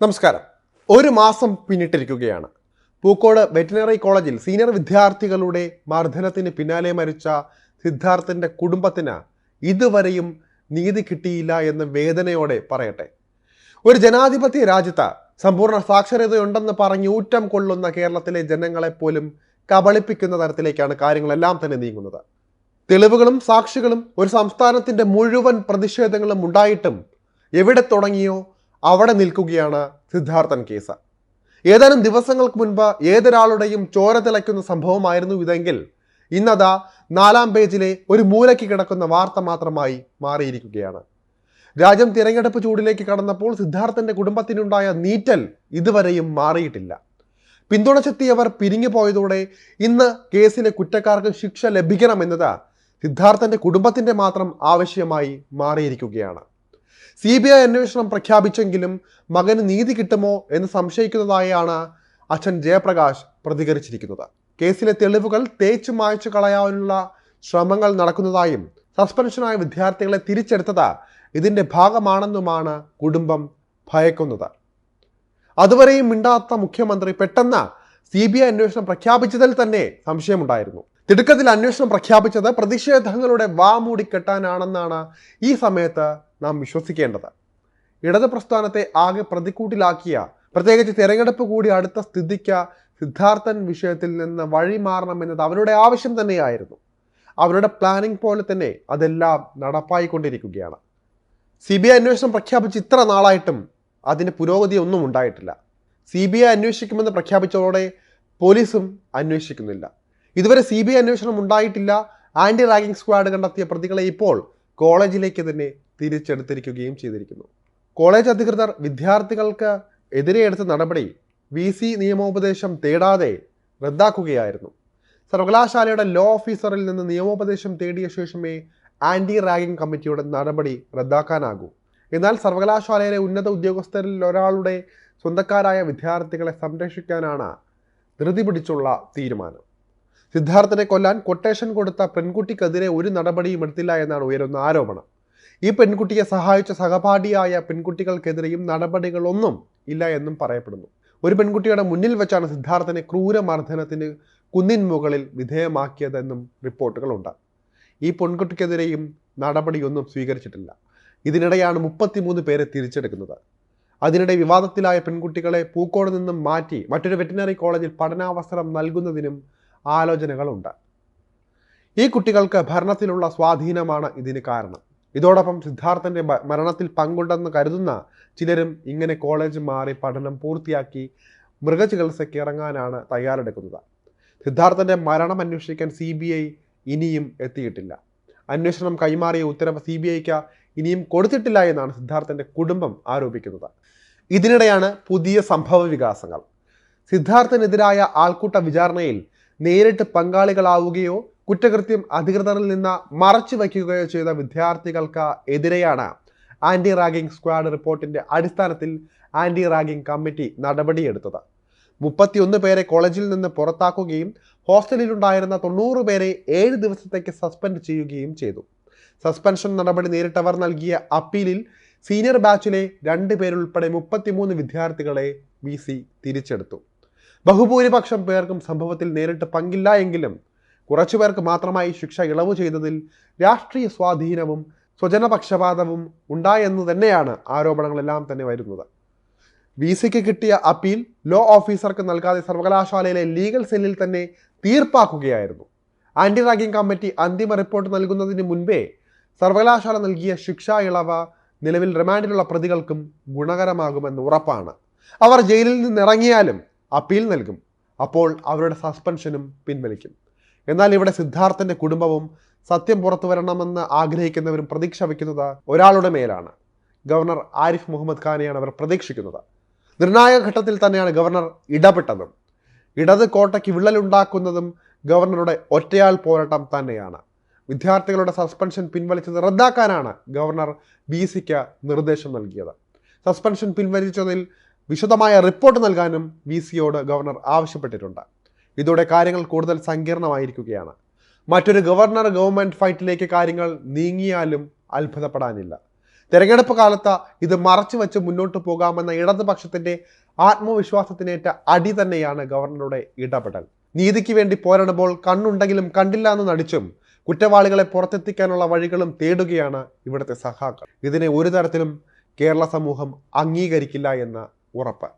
നമസ്കാരം. ഒരു മാസം പിന്നിട്ടിരിക്കുകയാണ്. പൂക്കോട് വെറ്റിനറി കോളേജിൽ സീനിയർ വിദ്യാർത്ഥികളുടെ മർദ്ദനത്തിന് പിന്നാലെ മരിച്ച സിദ്ധാർത്ഥന്റെ കുടുംബത്തിന് ഇതുവരെയും നീതി കിട്ടിയില്ല എന്ന് വേദനയോടെ പറയട്ടെ. ഒരു ജനാധിപത്യ രാജ്യത്ത് സമ്പൂർണ സാക്ഷരതയുണ്ടെന്ന് പറഞ്ഞ് ഊറ്റം കൊള്ളുന്ന കേരളത്തിലെ ജനങ്ങളെപ്പോലും കബളിപ്പിക്കുന്ന തരത്തിലേക്കാണ് കാര്യങ്ങളെല്ലാം തന്നെ നീങ്ങുന്നത്. തെളിവുകളും സാക്ഷികളും ഒരു സംസ്ഥാനത്തിന്റെ മുഴുവൻ പ്രതിഷേധങ്ങളും ഉണ്ടായിട്ടും എവിടെ തുടങ്ങിയോ അവിടെ നിൽക്കുകയാണ് സിദ്ധാർത്ഥൻ കേസ്. ഏതാനും ദിവസങ്ങൾക്ക് മുൻപ് ഏതൊരാളുടെയും ചോര തിളയ്ക്കുന്ന സംഭവമായിരുന്നു ഇതെങ്കിൽ ഇന്നതാ നാലാം പേജിലെ ഒരു മൂലയ്ക്ക് കിടക്കുന്ന വാർത്ത മാത്രമായി മാറിയിരിക്കുകയാണ്. രാജ്യം തിരഞ്ഞെടുപ്പ് ചൂടിലേക്ക് കടന്നപ്പോൾ സിദ്ധാർത്ഥന്റെ കുടുംബത്തിനുണ്ടായ നീറ്റൽ ഇതുവരെയും മാറിയിട്ടില്ല. പിന്തുണച്ചെത്തിയവർ പിരിഞ്ഞു പോയതോടെ ഇന്ന് കേസിലെ കുറ്റക്കാർക്ക് ശിക്ഷ ലഭിക്കണമെന്നത് സിദ്ധാർത്ഥന്റെ കുടുംബത്തിന്റെ മാത്രം ആവശ്യമായി മാറിയിരിക്കുകയാണ്. സി ബി ഐ അന്വേഷണം പ്രഖ്യാപിച്ചെങ്കിലും മകന് നീതി കിട്ടുമോ എന്ന് സംശയിക്കുന്നതായാണ് അച്ഛൻ ജയപ്രകാശ് പ്രതികരിച്ചിരിക്കുന്നത്. കേസിലെ തെളിവുകൾ തേച്ചു മായ്ച്ചു കളയാനുള്ള ശ്രമങ്ങൾ നടക്കുന്നതായും സസ്പെൻഷനായ വിദ്യാർത്ഥികളെ തിരിച്ചെടുത്തത് ഇതിന്റെ ഭാഗമാണെന്നുമാണ് കുടുംബം ഭയക്കുന്നത്. അതുവരെയും മിണ്ടാത്ത മുഖ്യമന്ത്രി പെട്ടെന്ന് സി ബി ഐ അന്വേഷണം പ്രഖ്യാപിച്ചതിൽ തന്നെ സംശയമുണ്ടായിരുന്നു. തിടുക്കത്തിൽ അന്വേഷണം പ്രഖ്യാപിച്ചത് പ്രതിഷേധങ്ങളുടെ വാമൂടി കെട്ടാനാണെന്നാണ് ഈ സമയത്ത് നാം വിശ്വസിക്കേണ്ടത്. ഇടത് പ്രസ്ഥാനത്തെ ആകെ പ്രതിക്കൂട്ടിലാക്കിയ പ്രത്യേകിച്ച് തെരഞ്ഞെടുപ്പ് കൂടി അടുത്ത സ്ഥിതിക്ക് സിദ്ധാർത്ഥൻ വിഷയത്തിൽ നിന്ന് വഴി മാറണമെന്നത് അവരുടെ ആവശ്യം തന്നെയായിരുന്നു. അവരുടെ പ്ലാനിംഗ് പോലെ തന്നെ അതെല്ലാം നടപ്പായിക്കൊണ്ടിരിക്കുകയാണ്. സി ബി ഐ അന്വേഷണം പ്രഖ്യാപിച്ച് ഇത്ര നാളായിട്ടും അതിന് പുരോഗതി ഒന്നും ഉണ്ടായിട്ടില്ല. സി ബി ഐ അന്വേഷിക്കുമെന്ന് പ്രഖ്യാപിച്ചതോടെ പോലീസും അന്വേഷിക്കുന്നില്ല. ഇതുവരെ സി ബി ഐ അന്വേഷണം ഉണ്ടായിട്ടില്ല. ആന്റി റാഗിങ് സ്ക്വാഡ് കണ്ടെത്തിയ പ്രതികളെ ഇപ്പോൾ കോളേജിലേക്ക് തന്നെ തിരിച്ചെടുത്തിരിക്കുകയും ചെയ്തിരിക്കുന്നു. കോളേജ് അധികൃതർ വിദ്യാർത്ഥികൾക്ക് എതിരെ എടുത്ത നടപടി വി സി നിയമോപദേശം തേടാതെ റദ്ദാക്കുകയായിരുന്നു. സർവകലാശാലയുടെ ലോ ഓഫീസറിൽ നിന്ന് നിയമോപദേശം തേടിയ ശേഷമേ ആന്റി റാഗിംഗ് കമ്മിറ്റിയുടെ നടപടി റദ്ദാക്കാനാകൂ. എന്നാൽ സർവകലാശാലയിലെ ഉന്നത ഉദ്യോഗസ്ഥരിൽ ഒരാളുടെ സ്വന്തക്കാരായ വിദ്യാർത്ഥികളെ സംരക്ഷിക്കാനാണ് ധൃതി പിടിച്ചുള്ള തീരുമാനം. സിദ്ധാർത്ഥനെ കൊല്ലാൻ കൊട്ടേഷൻ കൊടുത്ത പെൺകുട്ടിക്കെതിരെ ഒരു നടപടിയും എടുത്തില്ല എന്നാണ് ഉയരുന്ന ആരോപണം. ഈ പെൺകുട്ടിയെ സഹായിച്ച സഹപാഠിയായ പെൺകുട്ടികൾക്കെതിരെയും നടപടികളൊന്നും ഇല്ല എന്നും പറയപ്പെടുന്നു. ഒരു പെൺകുട്ടിയുടെ മുന്നിൽ വെച്ചാണ് സിദ്ധാർത്ഥനെ ക്രൂരമർദ്ദനത്തിന് കുന്നിൻ മുകളിൽ വിധേയമാക്കിയതെന്നും റിപ്പോർട്ടുകളുണ്ട്. ഈ പെൺകുട്ടിക്കെതിരെയും നടപടിയൊന്നും സ്വീകരിച്ചിട്ടില്ല. ഇതിനിടെയാണ് മുപ്പത്തിമൂന്ന് പേരെ തിരിച്ചെടുക്കുന്നത്. അതിനിടെ വിവാദത്തിലായ പെൺകുട്ടികളെ പൂക്കോട് നിന്നും മാറ്റി മറ്റൊരു വെറ്റിനറി കോളേജിൽ പഠനാവസരം നൽകുന്നതിനും ആലോചനകളുണ്ട്. ഈ കുട്ടികൾക്ക് ഭരണത്തിലുള്ള സ്വാധീനമാണ് ഇതിന് കാരണം. ഇതോടൊപ്പം സിദ്ധാർത്ഥന്റെ മരണത്തിൽ പങ്കുണ്ടെന്ന് കരുതുന്ന ചിലരും ഇങ്ങനെ കോളേജ് മാറി പഠനം പൂർത്തിയാക്കി മൃഗചികിത്സയ്ക്ക് ഇറങ്ങാനാണ് തയ്യാറെടുക്കുന്നത്. സിദ്ധാർത്ഥന്റെ മരണം അന്വേഷിക്കാൻ സി ഇനിയും എത്തിയിട്ടില്ല. അന്വേഷണം കൈമാറിയ ഉത്തരവ് സി ബി ഐക്ക് ഇനിയും കൊടുത്തിട്ടില്ല എന്നാണ് സിദ്ധാർത്ഥന്റെ കുടുംബം ആരോപിക്കുന്നത്. ഇതിനിടെയാണ് പുതിയ സംഭവ വികാസങ്ങൾ. സിദ്ധാർത്ഥനെതിരായ ആൾക്കൂട്ട വിചാരണയിൽ നേരിട്ട് പങ്കാളികളാവുകയോ കുറ്റകൃത്യം അധികൃതരിൽ നിന്ന് മറച്ചു വയ്ക്കുകയോ ചെയ്ത വിദ്യാർത്ഥികൾക്ക് എതിരെയാണ് ആന്റി റാഗിംഗ് സ്ക്വാഡ് റിപ്പോർട്ടിന്റെ അടിസ്ഥാനത്തിൽ ആന്റി റാഗിംഗ് കമ്മിറ്റി നടപടിയെടുത്തത്. മുപ്പത്തിയൊന്ന് പേരെ കോളേജിൽ നിന്ന് പുറത്താക്കുകയും ഹോസ്റ്റലിലുണ്ടായിരുന്ന തൊണ്ണൂറ് പേരെ ഏഴ് ദിവസത്തേക്ക് സസ്പെൻഡ് ചെയ്യുകയും ചെയ്തു. സസ്പെൻഷൻ നടപടി നേരിട്ടവർ നൽകിയ അപ്പീലിൽ സീനിയർ ബാച്ചിലെ രണ്ട് പേരുൾപ്പെടെ മുപ്പത്തിമൂന്ന് വിദ്യാർത്ഥികളെ വി തിരിച്ചെടുത്തു. ബഹുഭൂരിപക്ഷം പേർക്കും സംഭവത്തിൽ നേരിട്ട് പങ്കില്ല എങ്കിലും കുറച്ചു പേർക്ക് മാത്രമായി ശിക്ഷ ഇളവ് ചെയ്തതിൽ രാഷ്ട്രീയ സ്വാധീനവും സ്വജനപക്ഷപാതവും ഉണ്ടായെന്ന് തന്നെയാണ് ആരോപണങ്ങളെല്ലാം തന്നെ വരുന്നത്. വി സിക്ക് കിട്ടിയ അപ്പീൽ ലോ ഓഫീസർക്ക് നൽകാതെ സർവകലാശാലയിലെ ലീഗൽ സെല്ലിൽ തന്നെ തീർപ്പാക്കുകയായിരുന്നു. ആന്റി റാഗിംഗ് കമ്മിറ്റി അന്തിമ റിപ്പോർട്ട് നൽകുന്നതിന് മുൻപേ സർവകലാശാല നൽകിയ ശിക്ഷാ ഇളവ് നിലവിൽ റിമാൻഡിലുള്ള പ്രതികൾക്കും ഗുണകരമാകുമെന്ന് ഉറപ്പാണ്. അവർ ജയിലിൽ നിന്നിറങ്ങിയാലും അപ്പീൽ നൽകും. അപ്പോൾ അവരുടെ സസ്പെൻഷനും പിൻവലിക്കും. എന്നാൽ ഇവിടെ സിദ്ധാർത്ഥന്റെ കുടുംബവും സത്യം പുറത്തു വരണമെന്ന് ആഗ്രഹിക്കുന്നവരും പ്രതീക്ഷ വയ്ക്കുന്നത് ഒരാളുടെ മേലാണ്. ഗവർണർ ആരിഫ് മുഹമ്മദ് ഖാനെയാണ് അവർ പ്രതീക്ഷിക്കുന്നത്. നിർണായക ഘട്ടത്തിൽ തന്നെയാണ് ഗവർണർ ഇടപെട്ടതും. ഇടത് കോട്ടയ്ക്ക് വിള്ളലുണ്ടാക്കുന്നതും ഗവർണറുടെ ഒറ്റയാൾ പോരാട്ടം തന്നെയാണ്. വിദ്യാർത്ഥികളുടെ സസ്പെൻഷൻ പിൻവലിച്ചത് റദ്ദാക്കാനാണ് ഗവർണർ ബി സിക്ക് നിർദ്ദേശം നൽകിയത്. സസ്പെൻഷൻ പിൻവലിച്ചതിൽ വിശദമായ റിപ്പോർട്ട് നൽകാനും വി സിയോട് ഗവർണർ ആവശ്യപ്പെട്ടിട്ടുണ്ട്. ഇതോടെ കാര്യങ്ങൾ കൂടുതൽ സങ്കീർണമായിരിക്കുകയാണ്. മറ്റൊരു ഗവർണർ ഗവൺമെന്റ് ഫൈറ്റിലേക്ക് കാര്യങ്ങൾ നീങ്ങിയാലും അത്ഭുതപ്പെടാനില്ല. തെരഞ്ഞെടുപ്പ് കാലത്ത് ഇത് മറച്ചു വെച്ച് മുന്നോട്ട് പോകാമെന്ന ഇടതുപക്ഷത്തിന്റെ ആത്മവിശ്വാസത്തിനേറ്റ അടി തന്നെയാണ് ഗവർണറുടെ ഇടപെടൽ. നീതിക്ക് വേണ്ടി പോരാടുമ്പോൾ കണ്ണുണ്ടെങ്കിലും കണ്ടില്ല എന്ന് നടിച്ചും കുറ്റവാളികളെ പുറത്തെത്തിക്കാനുള്ള വഴികളും തേടുകയാണ് ഇവിടുത്തെ സഹാക്കൾ ഇതിനെ ഒരു തരത്തിലും കേരള സമൂഹം അംഗീകരിക്കില്ല എന്ന് ഉറപ്പ്.